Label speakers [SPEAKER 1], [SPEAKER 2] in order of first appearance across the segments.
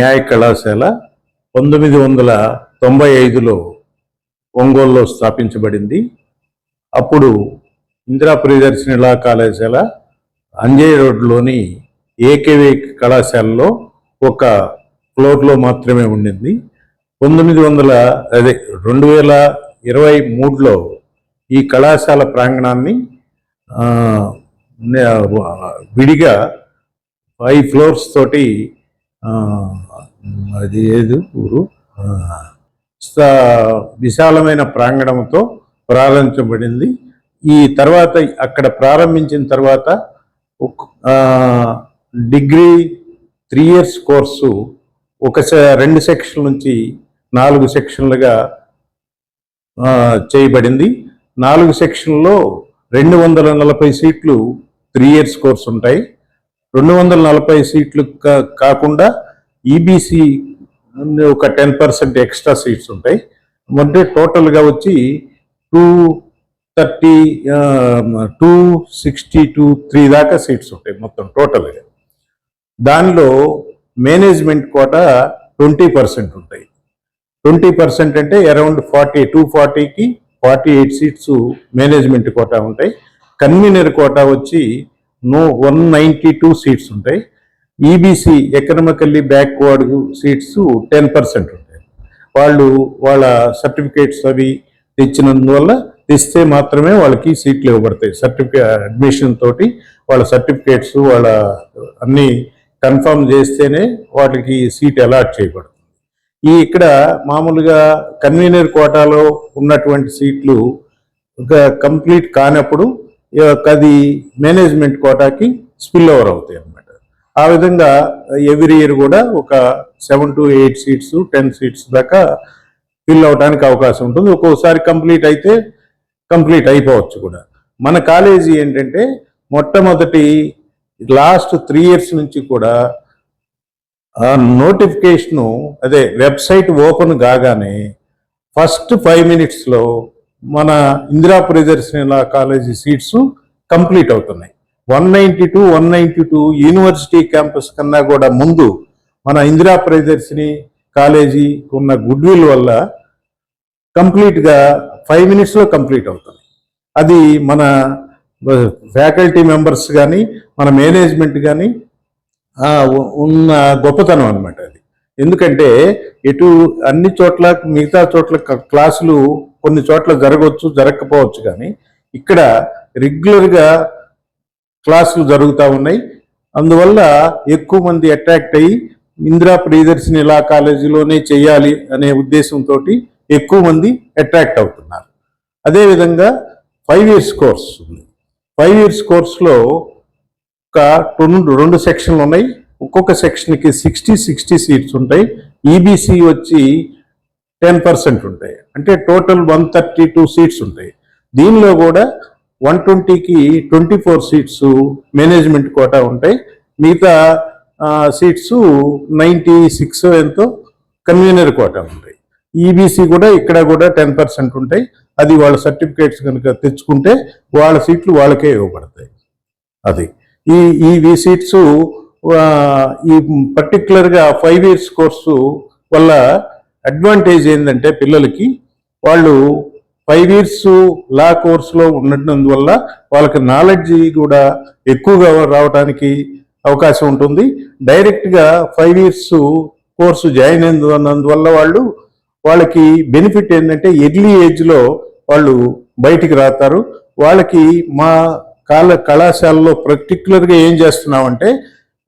[SPEAKER 1] న్యాయ కళాశాల పంతొమ్మిది వందల తొంభై ఐదులో ఒంగోలులో స్థాపించబడింది. అప్పుడు ఇందిరా ప్రియదర్శిని లా కళాశాల అంజయ్ రోడ్లోని ఏకేవి కళాశాలలో ఒక ఫ్లోర్లో మాత్రమే ఉండింది. పంతొమ్మిది వందల అదే రెండు వేల ఇరవై మూడులో ఈ కళాశాల ప్రాంగణాన్ని విడిగా ఫైవ్ ఫ్లోర్స్ తోటి అది ఏది? ఊరు? స- విశాలమైన ప్రాంగణంతో ప్రారంభించబడింది. ఈ తర్వాత అక్కడ ప్రారంభించిన తర్వాత డిగ్రీ త్రీ ఇయర్స్ కోర్సు ఒక సె- రెండు సెక్షన్ నుంచి నాలుగు సెక్షన్లుగా చేయబడింది. నాలుగు సెక్షన్లో రెండు వందల నలభై సీట్లు త్రీ ఇయర్స్ కోర్స్ ఉంటాయి. రెండు వందల నలభై సీట్లు కా- కాకుండా ఈబీసీ ఒక టెన్ పర్సెంట్ ఎక్స్ట్రా సీట్స్ ఉంటాయి. అంటే టోటల్గా వచ్చి two thirty two sixty two three దాకా సీట్స్ ఉంటాయి మొత్తం టోటల్గా. దానిలో మేనేజ్మెంట్ కోటా ట్వంటీ పర్సెంట్ ఉంటాయి. ట్వంటీ పర్సెంట్ అంటే అరౌండ్ ఫార్టీ టూ ఫార్టీకి forty eight seats management quota ఉంటాయి. కన్వీనర్ కోటా వచ్చి నో వన్ నైంటీ టూ సీట్స్ ఉంటాయి. EBC economically backward seats ten percent ఉంటాయి. వాళ్ళు వాళ్ళ సర్టిఫికేట్స్ అవి తెచ్చినందువల్ల తెస్తే మాత్రమే వాళ్ళకి సీట్లు ఇవ్వబడతాయి. సర్టిఫికేట్ అడ్మిషన్ తోటి వాళ్ళ సర్టిఫికేట్స్ వాళ్ళ అన్నీ కన్ఫర్మ్ చేస్తేనే వాళ్ళకి సీట్ అలాట్ చేయబడుతుంది. ఈ ఇక్కడ మామూలుగా కన్వీనర్ కోటాలో ఉన్నటువంటి సీట్లు ఇంకా కంప్లీట్ కానప్పుడు అది మేనేజ్మెంట్ కోటాకి స్పిల్ ఓవర్ అవుతాయి అన్నమాట. ఆ విధంగా ఎవ్రీ ఇయర్ కూడా ఒక seven to eight seats ten seats దాకా ఫిల్ అవడానికి అవకాశం ఉంటుంది. ఒక్కోసారి కంప్లీట్ అయితే కంప్లీట్ అయిపోవచ్చు కూడా. మన కాలేజీ ఏంటంటే మొట్టమొదటి లాస్ట్ త్రీ ఇయర్స్ నుంచి కూడా ఆ నోటిఫికేషను అదే వెబ్సైట్ ఓపెన్ కాగానే ఫస్ట్ ఫైవ్ మినిట్స్లో మన Indira Priyadarshini college seats complete అవుతున్నాయి. One ninety two one ninety two university campus కన్నా కూడా ముందు మన ఇందిరా ప్రియదర్శిని కాలేజీ ఉన్న గుడ్ విల్ వల్ల కంప్లీట్గా ఫైవ్ మినిట్స్లో కంప్లీట్ అవుతుంది అది మన ఫ్యాకల్టీ మెంబర్స్ కానీ మన మేనేజ్మెంట్ కానీ ఉన్న గొప్పతనం అనమాట అది. ఎందుకంటే ఇటు అన్ని చోట్ల మిగతా చోట్ల క్లాసులు కొన్ని చోట్ల జరగవచ్చు జరగకపోవచ్చు కానీ ఇక్కడ రెగ్యులర్గా క్లాసులు జరుగుతూ ఉన్నాయి. అందువల్ల ఎక్కువ మంది అట్రాక్ట్ అయ్యి ఇందిరా ప్రియదర్శిని ఇలా కాలేజీలోనే చేయాలి అనే ఉద్దేశంతో ఎక్కువ మంది అట్రాక్ట్ అవుతున్నారు. అదేవిధంగా ఫైవ్ ఇయర్స్ కోర్స్ ఉంది. ఫైవ్ ఇయర్స్ కోర్స్లో ఒక రెండు రెండు సెక్షన్లు ఉన్నాయి. ఒక్కొక్క సెక్షన్కి సిక్స్టీ సిక్స్టీ సీట్స్ ఉంటాయి. ఈబీసీ వచ్చి టెన్ పర్సెంట్ ఉంటాయి. అంటే total one thirty two seats ఉంటాయి. దీనిలో కూడా వన్ ట్వంటీకి twenty four seats management quota ఉంటాయి. మిగతా సీట్స్ నైంటీ సిక్స్ ఎంతో కన్వీనర్ కోటా ఉంటాయి. ఈబీసీ కూడా ఇక్కడ కూడా టెన్ పర్సెంట్ ఉంటాయి. అది వాళ్ళ సర్టిఫికేట్స్ కనుక తెచ్చుకుంటే వాళ్ళ సీట్లు వాళ్ళకే ఇవ్వబడతాయి. అది. ఈ ఈ సీట్స్ ఈ పర్టికులర్గా ఫైవ్ ఇయర్స్ కోర్సు వల్ల అడ్వాంటేజ్ ఏంటంటే పిల్లలకి వాళ్ళు ఫైవ్ ఇయర్స్ లా కోర్సులో ఉన్నందువల్ల వాళ్ళకి నాలెడ్జ్ కూడా ఎక్కువగా రావడానికి అవకాశం ఉంటుంది. డైరెక్ట్గా ఫైవ్ ఇయర్స్ కోర్సు జాయిన్ అయినందువల్ల వాళ్ళు వాళ్ళకి బెనిఫిట్ ఏంటంటే ఎర్లీ ఏజ్లో వాళ్ళు బయటికి రాతారు. వాళ్ళకి మా కాల కళాశాలలో పర్టికులర్గా ఏం చేస్తున్నామంటే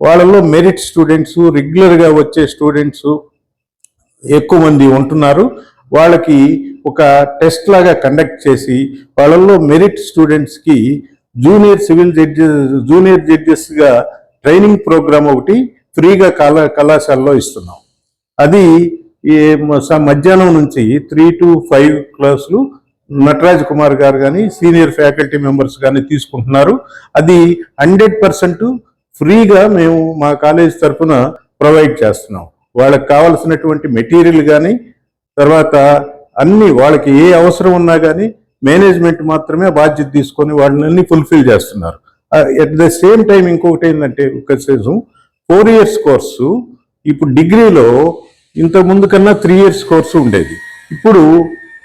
[SPEAKER 1] వాళ్ళలో మెరిట్ స్టూడెంట్స్ రెగ్యులర్గా వచ్చే స్టూడెంట్స్ ఎక్కువ మంది ఉంటున్నారు. వాళ్ళకి ఒక టెస్ట్ లాగా కండక్ట్ చేసి వాళ్ళల్లో మెరిట్ స్టూడెంట్స్కి జూనియర్ సివిల్ జడ్జెస్ జూనియర్ జడ్జెస్గా ట్రైనింగ్ ప్రోగ్రామ్ ఒకటి ఫ్రీగా కళా కళాశాలలో ఇస్తున్నాం. అది మధ్యాహ్నం నుంచి త్రీ టు ఫైవ్ క్లాసులు నటరాజ్ కుమార్ గారు కానీ సీనియర్ ఫ్యాకల్టీ మెంబర్స్ కానీ తీసుకుంటున్నారు. అది హండ్రెడ్ పర్సెంట్ ఫ్రీగా మేము మా కాలేజ్ తరఫున ప్రొవైడ్ చేస్తున్నాం. వాళ్ళకి కావాల్సినటువంటి మెటీరియల్ కానీ తర్వాత అన్ని వాళ్ళకి ఏ అవసరం ఉన్నా కానీ మేనేజ్మెంట్ మాత్రమే బాధ్యత తీసుకొని వాళ్ళని ఫుల్ఫిల్ చేస్తున్నారు. అట్ ద సేమ్ టైం ఇంకొకటి ఏంటంటే ఒక ఫోర్ ఇయర్స్ కోర్సు ఇప్పుడు డిగ్రీలో ఇంత ముందు కన్నా త్రీ ఇయర్స్ కోర్సు ఉండేది. ఇప్పుడు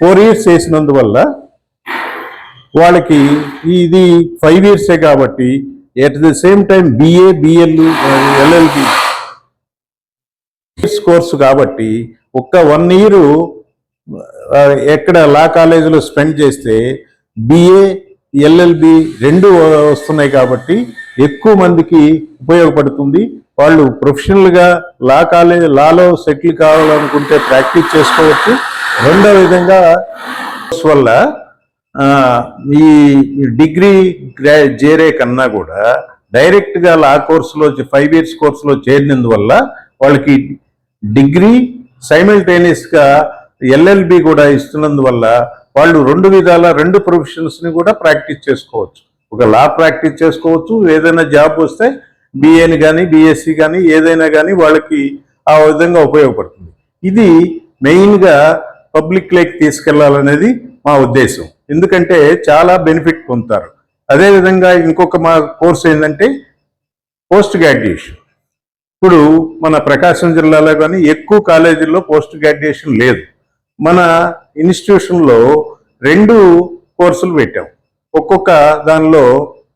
[SPEAKER 1] ఫోర్ ఇయర్స్ చేసినందువల్ల వాళ్ళకి ఇది ఫైవ్ ఇయర్సే కాబట్టి at the same time BA BL LLB course కాబట్టి ఒక్క వన్ ఇయర్ ఎక్కడ లా కాలేజీలో స్పెండ్ చేస్తే బిఏ ఎల్ఎల్బి రెండు వస్తున్నాయి కాబట్టి ఎక్కువ మందికి ఉపయోగపడుతుంది. వాళ్ళు ప్రొఫెషనల్గా లా కాలేజ్ లాలో సెటిల్ కావాలనుకుంటే ప్రాక్టీస్ చేసుకోవచ్చు. రెండో విధంగా వల్ల ఈ డిగ్రీ గ్రా చేరే కన్నా కూడా డైరెక్ట్గా లా కోర్సులో ఫైవ్ ఇయర్స్ కోర్సులో చేరినందువల్ల వాళ్ళకి డిగ్రీ సైమిల్టేనియస్గా ఎల్ఎల్బి కూడా ఇస్తున్నందువల్ల వాళ్ళు రెండు విధాల రెండు ప్రొఫెషన్స్ని కూడా ప్రాక్టీస్ చేసుకోవచ్చు. ఒక లా ప్రాక్టీస్ చేసుకోవచ్చు ఏదైనా జాబ్ వస్తే బిఏని కానీ బిఎస్సి కానీ ఏదైనా కానీ వాళ్ళకి ఆ విధంగా ఉపయోగపడుతుంది. ఇది మెయిన్గా పబ్లిక్ లైక్ తీసుకెళ్ళాలనేది మా ఉద్దేశం. ఎందుకంటే చాలా బెనిఫిట్ పొందుతారు. అదేవిధంగా ఇంకొక మా కోర్స్ ఏంటంటే పోస్ట్ గ్రాడ్యుయేషన్. ఇప్పుడు మన ప్రకాశం జిల్లాలో కానీ ఎక్కువ కాలేజీల్లో పోస్ట్ గ్రాడ్యుయేషన్ లేదు. మన ఇన్స్టిట్యూషన్లో రెండు కోర్సులు పెట్టాం. ఒక్కొక్క దానిలో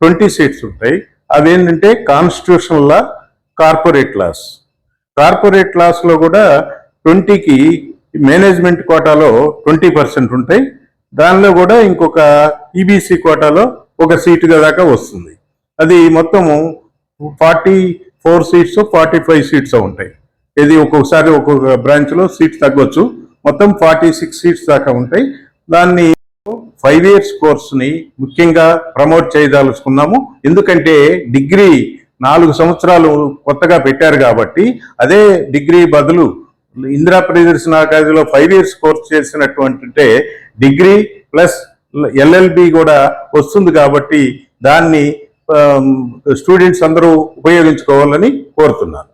[SPEAKER 1] ట్వంటీ సీట్స్ ఉంటాయి. అవేంటంటే constitution law corporate laws. Corporate లాస్లో కూడా ట్వంటీకి మేనేజ్మెంట్ కోటాలో ట్వంటీ పర్సెంట్ ఉంటాయి. దానిలో కూడా ఇంకొక ఈబీసీ కోటాలో ఒక సీటుగా దాకా వస్తుంది. అది మొత్తము forty four seats forty five seats ఉంటాయి. ఇది ఒక్కొక్కసారి ఒక్కొక్క బ్రాంచ్లో సీట్స్ తగ్గొచ్చు. మొత్తం ఫార్టీ సిక్స్ సీట్స్ దాకా ఉంటాయి. దాన్ని ఫైవ్ ఇయర్స్ కోర్సుని ముఖ్యంగా ప్రమోట్ చేయదలుచుకున్నాము. ఎందుకంటే డిగ్రీ నాలుగు సంవత్సరాలు కొత్తగా పెట్టారు కాబట్టి అదే డిగ్రీ బదులు ఇందిరా ప్రియదర్శన కాలేజీలో ఫైవ్ ఇయర్స్ కోర్స్ చేసినటువంటి డిగ్రీ ప్లస్ ఎల్ఎల్బి కూడా వస్తుంది కాబట్టి దాన్ని స్టూడెంట్స్ అందరూ ఉపయోగించుకోవాలని కోరుతున్నాను.